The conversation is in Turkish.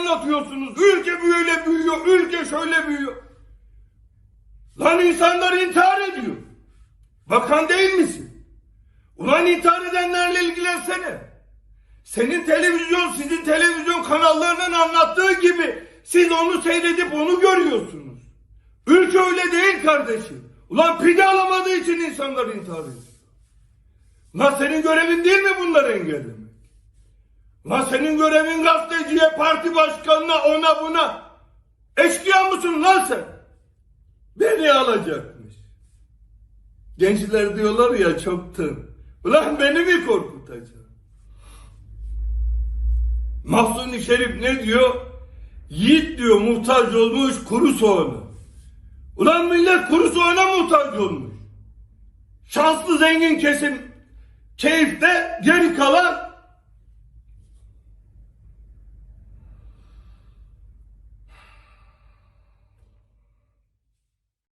anlatıyorsunuz. Ülke böyle büyüyor, ülke şöyle büyüyor. Lan insanlar intihar ediyor. Bakan değil misin? Ulan intihar edenlerle ilgilensene. Senin televizyon, sizin televizyon kanallarının anlattığı gibi siz onu seyredip onu görüyorsunuz. Ülke öyle değil kardeşim. Ulan pide alamadığı için insanlar intihar ediyor. Lan senin görevin değil mi bunları engellemek? Lan senin görevin gazeteciye, parti başkanına, ona buna. Eşkıya mısın lan sen? Beni alacakmış. Gençler diyorlar ya çoktan. Ulan beni mi korkutacak? Mahsuni Şerif ne diyor? Yiğit diyor muhtaç olmuş kuru soğana. Ulan millet kuru soğana muhtaç olmuş. Şanslı zengin kesim keyifte